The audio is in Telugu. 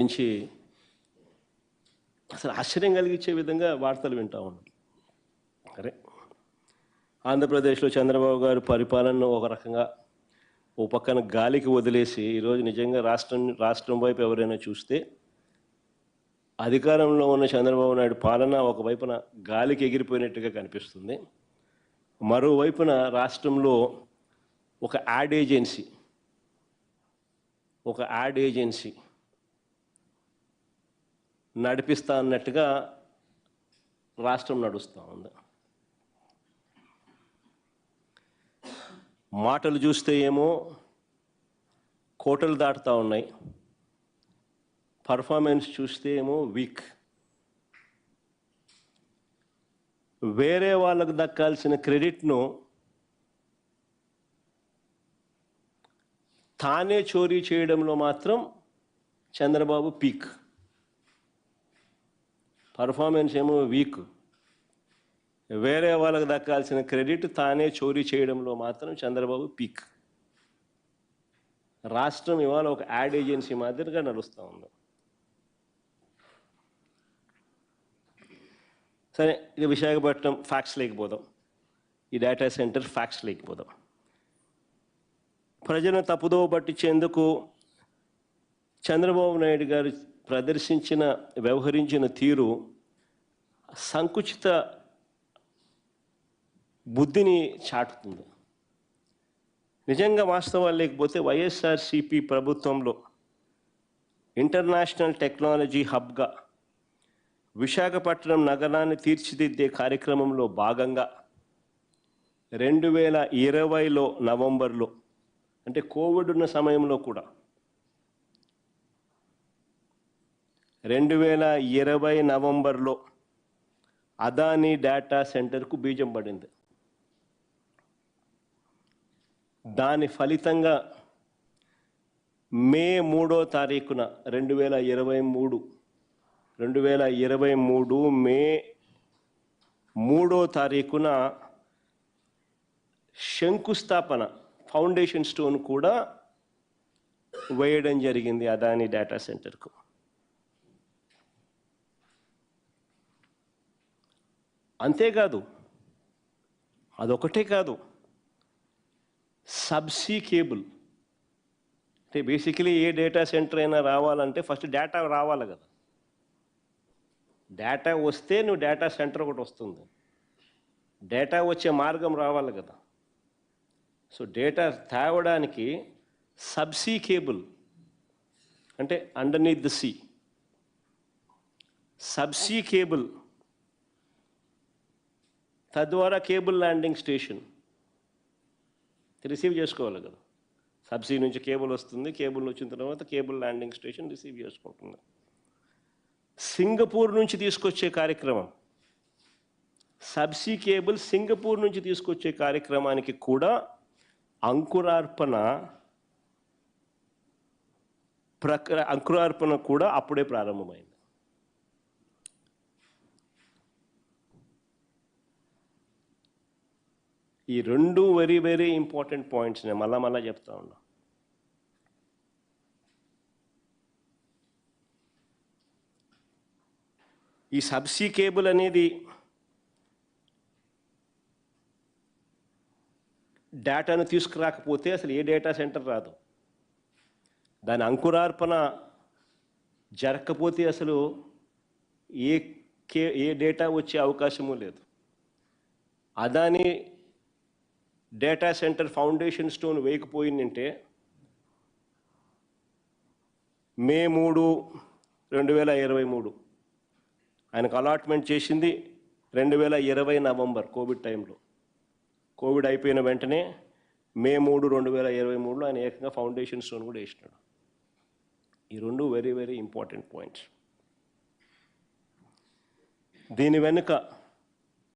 నుంచి అసలు ఆశ్చర్యం కలిగించే విధంగా వార్తలు వింటా ఉన్నాం. సరే ఆంధ్రప్రదేశ్లో చంద్రబాబు గారు పరిపాలనను ఒక రకంగా ఓ పక్కన గాలికి వదిలేసి ఈరోజు నిజంగా రాష్ట్రం రాష్ట్రం వైపు ఎవరైనా చూస్తే అధికారంలో ఉన్న చంద్రబాబు నాయుడు పాలన ఒకవైపున గాలికి ఎగిరిపోయినట్టుగా కనిపిస్తుంది. మరోవైపున రాష్ట్రంలో ఒక యాడ్ ఏజెన్సీ ఒక యాడ్ ఏజెన్సీ నడిపిస్తా అన్నట్టుగా రాష్ట్రం నడుస్తూ ఉంది. మాటలు చూస్తే ఏమో కోటలు దాటుతూ ఉన్నాయి. పర్ఫార్మెన్స్ చూస్తే ఏమో వీక్. వేరే వాళ్ళకు దక్కాల్సిన క్రెడిట్ను తానే చోరీ చేయడంలో మాత్రం చంద్రబాబు పీక్. పర్ఫార్మెన్స్ ఏమో వీక్ వేరే వాళ్ళకి దక్కాల్సిన క్రెడిట్ తానే చోరీ చేయడంలో మాత్రం చంద్రబాబు పీక్ రాష్ట్రం ఇవాళ ఒక యాడ్ ఏజెన్సీ మాదిరిగా నడుస్తూ ఉంది. సరే ఇక విశాఖపట్నం ఫ్యాక్స్ లేకపోదాం. ఈ డేటా సెంటర్ ఫ్యాక్స్ లేకపోదాం. ప్రజలను తప్పుదోవ పట్టించేందుకు చంద్రబాబు నాయుడు గారు ప్రదర్శించిన వ్యవహరించిన తీరు సంకుచిత బుద్ధిని చాటుతుంది. నిజంగా వాస్తవాలు లేకపోతే వైఎస్ఆర్సిపి ప్రభుత్వంలో ఇంటర్నేషనల్ టెక్నాలజీ హబ్గా విశాఖపట్నం నగరాన్ని తీర్చిదిద్దే కార్యక్రమంలో భాగంగా రెండు వేల ఇరవైలో నవంబర్లో అంటే కోవిడ్ ఉన్న సమయంలో కూడా రెండు వేల ఇరవై నవంబర్లో అదానీ డేటా సెంటర్కు బీజం పడింది. దాని ఫలితంగా మే మూడో తారీఖున రెండు వేల ఇరవై మూడు రెండు వేల ఇరవై మూడు మే మూడో తారీఖున శంకుస్థాపన ఫౌండేషన్ స్టోన్ కూడా వేయడం జరిగింది అదాని డేటా సెంటర్కు. అంతేకాదు అదొకటే కాదు సబ్సీ కేబుల్ అంటే బేసికలీ ఏ డేటా సెంటర్ అయినా రావాలంటే ఫస్ట్ డేటా రావాలి కదా. డేటా వస్తే నువ్వు డేటా సెంటర్ ఒకటి వస్తుంది. డేటా వచ్చే మార్గం రావాలి కదా. సో డేటా తేవడానికి సబ్సీ కేబుల్ అంటే underneath the sea subsea cable తద్వారా కేబుల్ ల్యాండింగ్ స్టేషన్. రిసీవ్ చేసుకోవాలి కదా. సబ్సీ నుంచి కేబుల్ వస్తుంది కేబుల్ వచ్చిన తర్వాత కేబుల్ ల్యాండింగ్ స్టేషన్ రిసీవ్ చేసుకుంటుంది. సింగపూర్ నుంచి తీసుకొచ్చే కార్యక్రమం. సబ్సీ కేబుల్ సింగపూర్ నుంచి తీసుకొచ్చే కార్యక్రమానికి కూడా అంకురార్పణ ప్రక అంకురార్పణ కూడా అప్పుడే ప్రారంభమైంది. ఈ రెండు వెరీ వెరీ ఇంపార్టెంట్ పాయింట్స్ నేను మళ్ళా మళ్ళా చెప్తా ఉన్నా. ఈ సబ్సీ కేబుల్ అనేది డేటాను తీసుకురాకపోతే అసలు ఏ డేటా సెంటర్ రాదు. దాని అంకురార్పణ జరగకపోతే అసలు ఏ కే ఏ డేటా వచ్చే అవకాశము లేదు. Adani data centre foundation stone వేయకపోయిందంటే May మూడు రెండు వేల ఇరవై మూడు. ఆయనకు అలాట్మెంట్ చేసింది రెండు వేల ఇరవై నవంబర్ కోవిడ్ టైంలో. కోవిడ్ అయిపోయిన వెంటనే మే మూడు రెండు వేల ఇరవై మూడులో ఆయన ఏకంగా ఫౌండేషన్ స్టోన్ కూడా వేసినాడు. ఈ రెండు వెరీ వెరీ ఇంపార్టెంట్ పాయింట్స్. దీని వెనుక